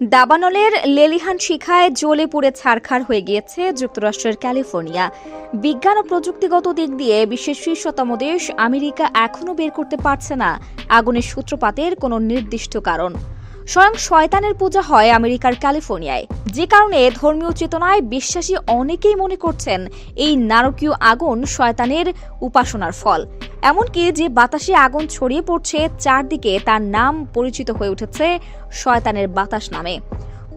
দাবানলের লেলিহান শিখায় জ্বলে পুড়ে ছারখার হয়ে গিয়েছে যুক্তরাষ্ট্রের ক্যালিফোর্নিয়া। বিজ্ঞান ও প্রযুক্তিগত দিক দিয়ে বিশ্বের শীর্ষতম দেশ, আমেরিকা এখনও বের করতে পারছে না। আগুনের সূত্রপাতের কোনো নির্দিষ্ট কারণ। স্বয়ং শয়তানের পূজা হয় আমেরিকার ক্যালিফোর্নিয়ায়। যে কারণে ধর্মীয় চেতনায় বিশ্বাসী অনেকেই মনে করছেন এই নারকীয় আগুন শয়তানের উপাসনার ফল। এমনকি যে বাতাসে আগুন ছড়িয়ে পড়ছে, চারদিকে তার নাম পরিচিত হয়ে উঠেছে শয়তানের বাতাস নামে।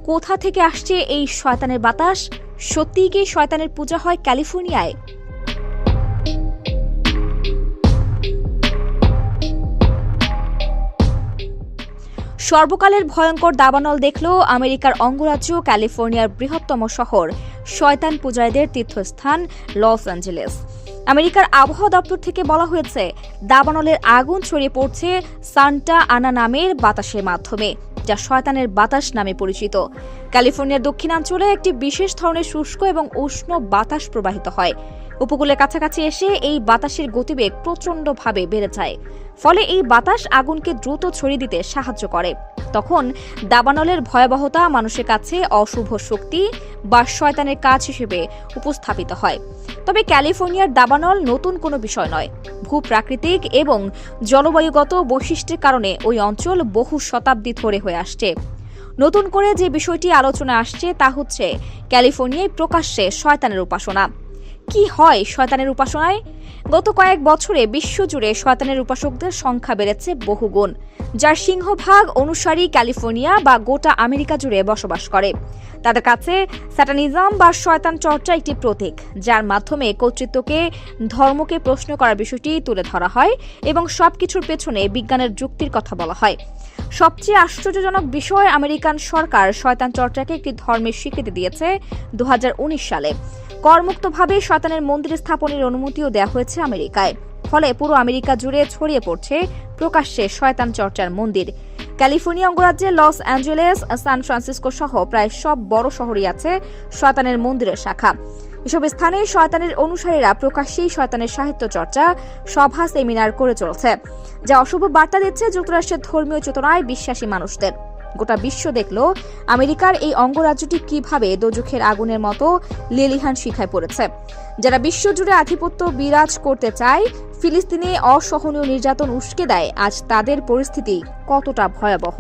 কোথা থেকে আসছে এই শয়তানের বাতাস? সত্যিই কি শয়তানের পূজা হয় ক্যালিফোর্নিয়ায়? সর্বকালের ভয়ঙ্কর দাবানল দেখল আমেরিকার অঙ্গরাজ্য, ক্যালিফোর্নিয়ার বৃহত্তম শহর, শয়তান পূজারীদের তীর্থস্থান, লস অ্যাঞ্জেলেস। আমেরিকার আবহাওয়া দপ্তর থেকে বলা হয়েছে, দাবানলের আগুন ছড়িয়ে পড়ছে সান্টা আনা নামের বাতাসের মাধ্যমে, যা শয়তানের বাতাস নামে পরিচিত। ক্যালিফোর্নিয়ার দক্ষিণাঞ্চলে একটি বিশেষ ধরনের শুষ্ক এবং উষ্ণ বাতাস প্রবাহিত হয়। উপকূলের কাছাকাছি এসে এই বাতাসের গতিবেগ প্রচণ্ডভাবে বেড়ে যায়। ফলে এই বাতাস আগুনকে দ্রুত ছড়িয়ে দিতে সাহায্য করে। তখন দাবানলের ভয়াবহতা মানুষের কাছে অশুভ শক্তি বা শয়তানের কাজ হিসেবে উপস্থাপিত হয়। তবে ক্যালিফোর্নিয়ার দাবানল নতুন কোনো বিষয় নয়। ভূপ্রাকৃতিক এবং জলবায়ুগত বৈশিষ্ট্যের কারণে ওই অঞ্চল বহু শতাব্দী ধরে হয়ে আসছে। নতুন করে যে বিষয়টি আলোচনা আসছে তা হচ্ছে ক্যালিফোর্নিয়ায় প্রকাশ্যে শয়তানের উপাসনা। কি হয় শয়তানের উপাসনায়? গত কয়েক বছরে বিশ্বজুড়ে শয়তানের উপাসকদের সংখ্যা বেড়েছে বহুগুণ। যার সিংহভাগ অনুসারী ক্যালিফোর্নিয়া বা গোটা আমেরিকা জুড়ে বসবাস করে। তাদের কাছে স্যাটানিজম বা শয়তান চর্চা একটি প্রতীক, যার মাধ্যমে কর্তৃত্বকে, ধর্মকে প্রশ্ন করার বিষয়টি তুলে ধরা হয় এবং সবকিছুর পেছনে বিজ্ঞানের যুক্তির কথা বলা হয়। সবচেয়ে আশ্চর্যজনক বিষয় আমেরিকান সরকার শয়তান চর্চাকে একটি ধর্মের স্বীকৃতি দিয়েছে দু হাজার উনিশ সালে। করমুক্তভাবে শয়তানের মন্দির স্থাপনের অনুমতিও দেওয়া হয়েছে আমেরিকায়। ফলে পুরো আমেরিকা জুড়ে ছড়িয়ে পড়ছে প্রকাশ্যে শয়তান চর্চার মন্দির। ক্যালিফোর্নিয়া অঙ্গরাজ্যে লস অ্যাঞ্জেলেস, সান ফ্রান্সিসকো সহ প্রায় সব বড় শহরই আছে শয়তানের মন্দিরের শাখা। এসব স্থানে শয়তানের অনুসারীরা প্রকাশ্যেই শয়তানের সাহিত্য চর্চা, সভা, সেমিনার করে চলছে, যা অশুভ বার্তা দিচ্ছে যুক্তরাষ্ট্রের ধর্মীয় চেতনায় বিশ্বাসী মানুষদের। গোটা বিশ্ব দেখল আমেরিকার এই অঙ্গরাজ্যটি কীভাবে দোজখের আগুনের মতো লেলিহান শিখায় পড়েছে। যারা বিশ্বজুড়ে আধিপত্য বিরাজ করতে চায়, ফিলিস্তিনে অসহনীয় নির্যাতন উস্কে দেয়, আজ তাদের পরিস্থিতি কতটা ভয়াবহ।